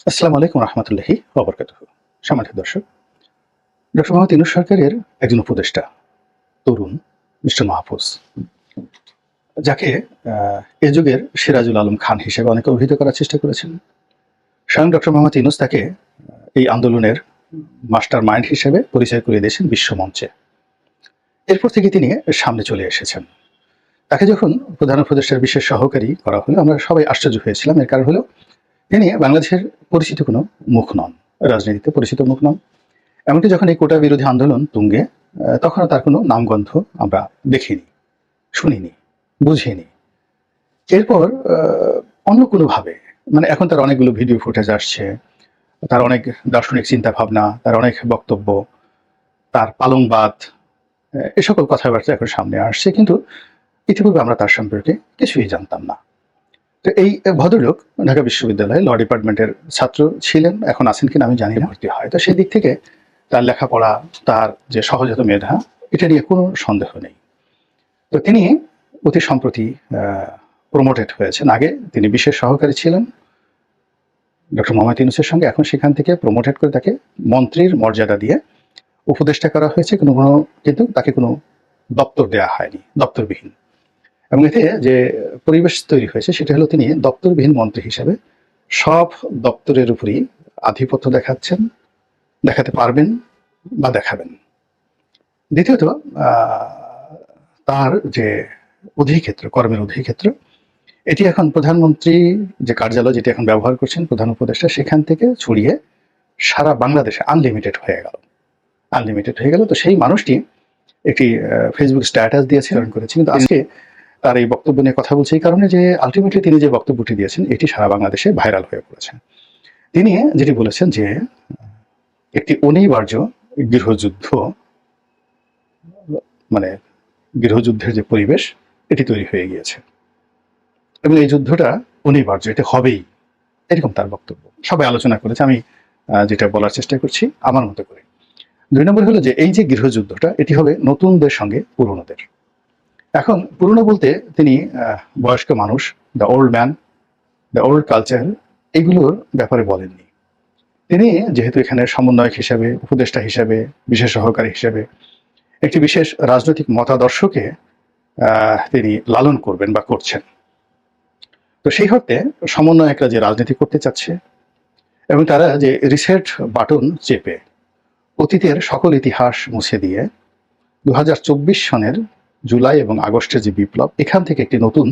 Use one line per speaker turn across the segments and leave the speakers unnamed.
আসসালামু আলাইকুম রহমতুল্লাহি অবরকাত সম্মানিত দর্শক, ডক্টর মোহাম্মদ ইনুস সরকারের একজন উপদেষ্টা, তরুণ মিস্টার মাহফুজ, যাকে এ যুগের সিরাজুল আলম খান হিসেবে অনেকে অভিহিত করার চেষ্টা করেছেন। স্বয়ং ডক্টর মোহাম্মদ ইনুস তাকে এই আন্দোলনের মাস্টার মাইন্ড হিসেবে পরিচয় করিয়ে দিয়েছেন বিশ্বমঞ্চে এরপর থেকে তিনি সামনে চলে এসেছেন। তাকে যখন প্রধান উপদেষ্টার বিশেষ সহকারী করা হলো, আমরা সবাই আশ্চর্য হয়েছিলাম। এর কারণ হলো তিনি বাংলাদেশের পরিচিত কোনো মুখ নন, রাজনীতিতে পরিচিত মুখ নন। এমনকি যখন এই কোটা বিরোধী আন্দোলন তুঙ্গে তখনও তার কোনো নামগন্ধ আমরা দেখিনি, শুনিনি, বুঝিনি। এরপর অন্য কোনোভাবে মানে এখন তার অনেকগুলো ভিডিও ফুটেজ আসছে, তার অনেক দার্শনিক চিন্তা ভাবনা তার অনেক বক্তব্য, তার পালংবাদ, এ সকল কথাবার্তা এখন সামনে আসছে, কিন্তু ইতিপূর্বে আমরা তার সম্পর্কে কিছুই জানতাম না। তো এই ভদ্রলোক ঢাকা বিশ্ববিদ্যালয়ে ল ডিপার্টমেন্টের ছাত্র ছিলেন এখন আছেন কিনা আমি জানি না। ভর্তি হয়। তো সেই দিক থেকে তার লেখাপড়া তার যে সহজাত মেধা এটা নিয়ে কোনো সন্দেহ নেই। তো তিনি অতি সম্প্রতি প্রমোটেড হয়েছেন। আগে তিনি বিশেষ সহকারী ছিলেন। ডক্টর মোহাম্মদ ইউনুসের সঙ্গে এখন সেখান থেকে প্রমোটেড করে তাকে মন্ত্রীর মর্যাদা দিয়ে উপদেষ্টা করা হয়েছে। কোনো কোনো কিন্তু তাকে কোনো দপ্তর দেওয়া হয়নি দপ্তরবিহীন। এবং এতে যে পরিবেশ তৈরি হয়েছে, সেটা হলো তিনি দপ্তরবিহীন মন্ত্রী হিসেবে সব দপ্তরের উপরই আধিপত্য দেখাচ্ছেন, দেখাতে পারবেন বা দেখাবেন। দ্বিতীয়ত তার যে অধিক্ষেত্র, কর্মের অধিক্ষেত্র, এটি এখন প্রধানমন্ত্রী যে কার্যালয় যেটি এখন ব্যবহার করছেন, প্রধান উপদেষ্টা, সেখান থেকে ছড়িয়ে সারা বাংলাদেশে আনলিমিটেড হয়ে গেল। আনলিমিটেড হয়ে গেল। তো সেই মানুষটি একটি ফেসবুক স্ট্যাটাস দিয়েছে, earn করেছে। কিন্তু আজকে তার এই বক্তব্য নিয়ে কথা বলছে এই কারণে যে আলটিমেটলি তিনি যে বক্তব্যটি দিয়েছেন, এটি সারা বাংলাদেশে ভাইরাল হয়ে পড়েছে। তিনি যেটি বলেছেন যে, একটি অনিবার্য গৃহযুদ্ধ মানে গৃহযুদ্ধের যে পরিবেশ, এটি তৈরি হয়ে গিয়েছে। এবং এই যুদ্ধটা অনিবার্য, এটা হবেই, এরকম তার বক্তব্য। সবাই আলোচনা করেছে, আমি যেটা বলার চেষ্টা করছি, আমার মতো করে। দুই নম্বর হলো যে, এই যে গৃহযুদ্ধটা, এটি হবে নতুনদের সঙ্গে পুরনোদের। এখন পুরনো বলতে তিনি বয়স্ক মানুষ the old man the old culture এগুলোর ব্যাপারে বলেননি। তিনি যেহেতু এখানে সমন্বয়ক হিসেবে, উপদেষ্টা হিসেবে, বিশেষ সহকারী হিসেবে, একটি বিশেষ রাজনৈতিক মতাদর্শকে তিনি লালন করবেন বা করছেন। তো সেই অর্থে সমন্বয়করা যে রাজনীতি করতে চাচ্ছে, এবং তারা যে রিসেট বাটন চেপে, অতীতের সকল ইতিহাস মুছে দিয়ে দু সনের জুলাই এবং আগস্টের যে বিপ্লব, এখান থেকে একটি নতুন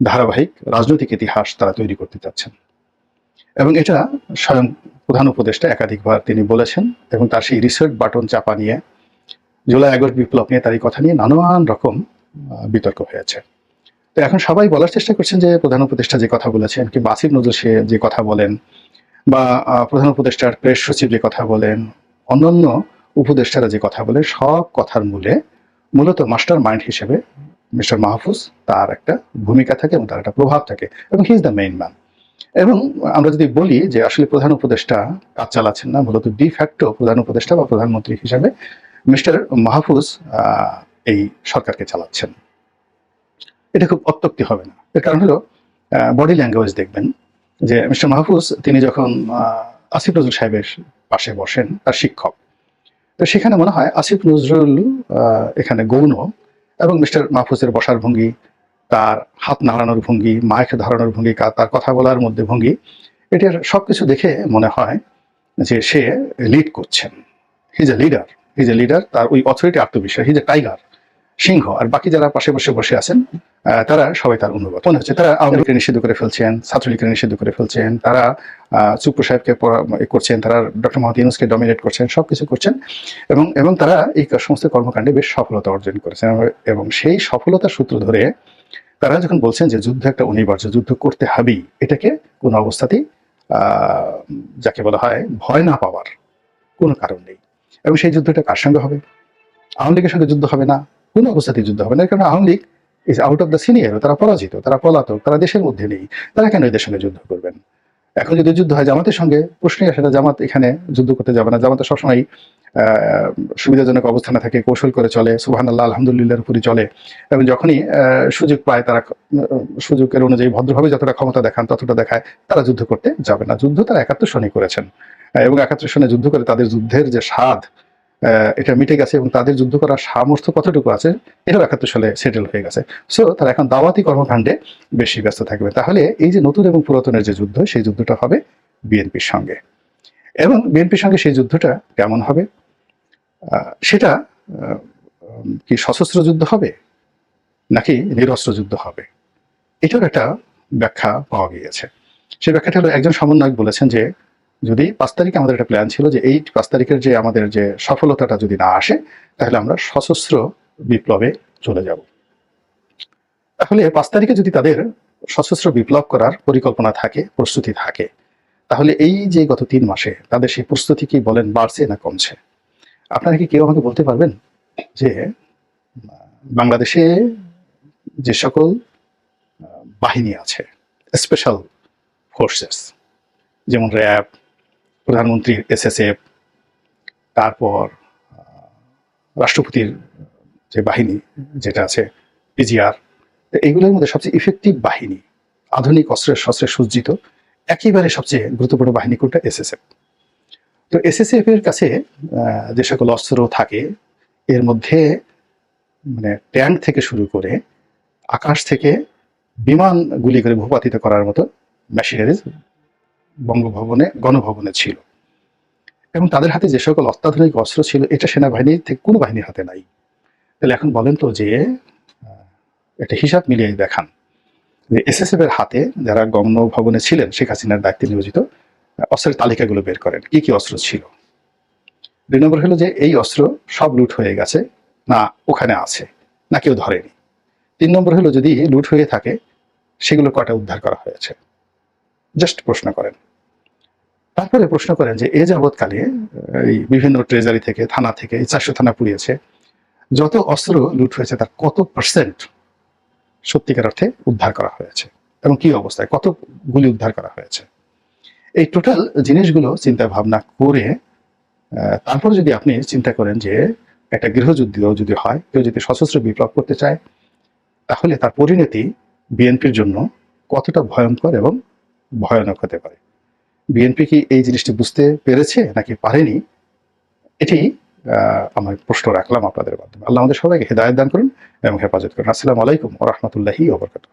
ধারাবাহিক রাজনৈতিক ইতিহাস তারা তৈরি করতে চাচ্ছেন। এবং এটা স্বয়ং প্রধান উপদেষ্টা একাধিকবার তিনি বলেছেন এবং তার সেই রিসার্চ বাটন চাপা নিয়ে জুলাই, আগস্ট বিপ্লব নিয়ে তার এই কথা নিয়ে নানান রকম বিতর্ক হয়েছে। তো এখন সবাই বলার চেষ্টা করছেন যে প্রধান উপদেষ্টা যে কথা বলেছেন কিংবা আসিফ নজরুল সে যে কথা বলেন বা প্রধান উপদেষ্টার প্রেস সচিব যে কথা বলেন, অন্যান্য উপদেষ্টারা যে কথা বলে সব কথার মূলে মূলত মাস্টার মাইন্ড হিসেবে মিস্টার মাহফুজ তার একটা ভূমিকা থাকে এবং তার একটা প্রভাব থাকে এবং he is the main man. এবং আমরা যদি বলি যে আসলে প্রধান উপদেষ্টা কাজ চালাচ্ছেন না, মূলত ডি ফ্যাক্টো প্রধান উপদেষ্টা বা প্রধানমন্ত্রী হিসাবে মিস্টার মাহফুজ এই সরকারকে চালাচ্ছেন। এটা খুব অত্যক্তি হবে না। এর কারণ হলো বডি ল্যাঙ্গুয়েজ দেখবেন যে মিস্টার মাহফুজ তিনি যখন আসিফ নজরুল সাহেবের পাশে বসেন, তার শিক্ষক তো সেখানে মনে হয় আসিফ নজরুল এখানে গৌণ এবং মিস্টার মাহফুজের বসার ভঙ্গি, তার হাত নাড়ানোর ভঙ্গি, মাইক ধরানোর ভঙ্গি তার কথা বলার মধ্যে ভঙ্গি, এটার সবকিছু দেখে মনে হয় যে সে লিড করছেন। His a leader his a leader তার ওই অথরিটি আত্মবিশ্বাস হিজ এ টাইগার সিংহ আর বাকি যারা পাশে বসে বসে আছেন তারা সবাই তার অনুগত। মনে হচ্ছে তারা আওয়ামী লীগকে নিষিদ্ধ করে ফেলছেন, ছাত্রলীগকে নিষিদ্ধ করে ফেলছেন, তারা সুপ্র সাহেবকে করছেন, তারা ডক্টর মোহাম্মদ ইউনুসকে ডমিনেট করছেন, সবকিছু করছেন এবং এবং তারা এই সমস্ত কর্মকাণ্ডে বেশ সফলতা অর্জন করেছেন এবং- সেই সফলতার সূত্র ধরে তারা যখন বলছেন যে যুদ্ধ একটা অনিবার্য, যুদ্ধ করতে হবেই, এটাকে কোনো অবস্থাতেই যাকে বলা হয় ভয় না পাওয়ার কোনো কারণ নেই। এবং সেই যুদ্ধটা কার সঙ্গে হবে? আওয়ামী লীগের সঙ্গে যুদ্ধ হবে না। কোনো অবস্থাতেই যুদ্ধ হবে না কারণ Awami League is out of the senior তারা পরাজিত, তারা পলাতক, তারা দেশের মধ্যে নেই, তারা কেন এদের সঙ্গে যুদ্ধ করবেন? এখন যদি যুদ্ধ হয় জামাতের সঙ্গে, প্রশ্নই আসে না, জামাত এখানে যুদ্ধ করতে যাবে না, জামাত সবসময় সুবিধাজনক অবস্থানে থাকে, কৌশল করে চলে সুবাহান আল্লাহ আলহামদুলিল্লাহর উপরই চলে, এবং যখনই সুযোগ পায় তারা সুযোগের অনুযায়ী ভদ্রভাবে যতটা ক্ষমতা দেখান, ততটা দেখায়, তারা যুদ্ধ করতে যাবে না, যুদ্ধ তারা একাত্তর সনই করেছেন, এবং একাত্তর সনে যুদ্ধ করে তাদের যুদ্ধের যে স্বাদ এটা মিটে গেছে এবং তাদের যুদ্ধ করার সামর্থ্য কতটুকু আছে, এটাও একাত্তর সালে সেটেল হয়ে গেছে। সো তারা এখন দাওয়াতি কর্মকাণ্ডে বেশি ব্যস্ত থাকবে। তাহলে এই যে নতুন এবং পুরাতনের যে যুদ্ধ, সেই যুদ্ধটা হবে বিএনপির সঙ্গে। এবং বিএনপির সঙ্গে সেই যুদ্ধটা কেমন হবে? সেটা কি সশস্ত্র যুদ্ধ হবে? নাকি নিরস্ত্র যুদ্ধ হবে? এটার একটা ব্যাখ্যা পাওয়া গিয়েছে। সেই ব্যাখ্যাটা হলো একজন সমন্বয়ক বলেছেন যে যদি পাঁচ তারিখে আমাদের একটা প্ল্যান ছিল যে এই পাঁচ তারিখের যে আমাদের যে সফলতাটা যদি না আসে, তাহলে আমরা সশস্ত্র বিপ্লবে চলে যাব। তাহলে পাঁচ তারিখে যদি তাদের সশস্ত্র বিপ্লব করার পরিকল্পনা থাকে, প্রস্তুতি থাকে, তাহলে এই যে গত তিন মাসে তাদের সেই প্রস্তুতি কি বলেন বাড়ছে না কমছে? আপনারা কি কেউ আমাকে বলতে পারবেন যে, বাংলাদেশে যে সকল বাহিনী আছে স্পেশাল ফোর্সেস যেমন র্যাব প্রধানমন্ত্রীর এসএসএফ, তারপর রাষ্ট্রপতির যে বাহিনী যেটা আছে, পিজিআর এইগুলোর মধ্যে সবচেয়ে ইফেক্টিভ বাহিনী, আধুনিক অস্ত্রের শস্ত্রে সজ্জিত, একেবারে সবচেয়ে গুরুত্বপূর্ণ বাহিনী কোনটা? এসএসএফ। তো এসএসএফ এর কাছে যে সকল অস্ত্র থাকে, এর মধ্যে মানে ট্যাঙ্ক থেকে শুরু করে, আকাশ থেকে বিমান গুলি করে ভূপাতিত করার মতো মেশিনারিজ বঙ্গভবনে, গণভবনে ছিল। এবং তাদের হাতে যে সকল অত্যাধুনিক অস্ত্র ছিল, এটা সেনাবাহিনীর থেকে কোনো বাহিনীর হাতে নাই। তাহলে এখন বলেন তো যে একটা হিসাব মিলিয়ে দেখান যে এসএসএফ এর হাতে যারা গণভবনে ছিলেন, শেখ হাসিনার দায়িত্বে নিয়োজিত, অস্ত্রের তালিকাগুলো বের করেন। কি কি অস্ত্র ছিল? দুই নম্বর হলো যে এই অস্ত্র সব লুট হয়ে গেছে, না ওখানে আছে, না কেউ ধরেনি। তিন নম্বর হলো যদি লুট হয়ে থাকে, সেগুলো কটা উদ্ধার করা হয়েছে? জাস্ট প্রশ্ন করেন। তারপরে প্রশ্ন করেন যে এ যাবৎকালে এই বিভিন্ন ট্রেজারি থেকে থানা থেকে এই চারশো থানা পুড়িয়েছে যত অস্ত্র লুট হয়েছে তার কত পার্সেন্ট সত্যিকার অর্থে উদ্ধার করা হয়েছে এবং কি অবস্থায় কত গুলি উদ্ধার করা হয়েছে। এই টোটাল জিনিসগুলো চিন্তা ভাবনা করে তারপর যদি আপনি চিন্তা করেন যে একটা গৃহযুদ্ধ যদি হয় কেউ যদি সশস্ত্র বিপ্লব করতে চায় তাহলে তার পরিণতি বিএনপির জন্য কতটা ভয়ঙ্কর এবং ভয়ানক হতে পারে। বিএনপি কি এই জিনিসটি বুঝতে পেরেছে নাকি পারেনি? এটি আমার প্রশ্ন রাখলাম আপনাদের মাধ্যমে। আল্লাহ আমাদের সবাইকে হেদায়ত দান করুন এবং হেফাজত করুন। আসসালামু আলাইকুম রহমতুল্লাহি ওবরকাতুহ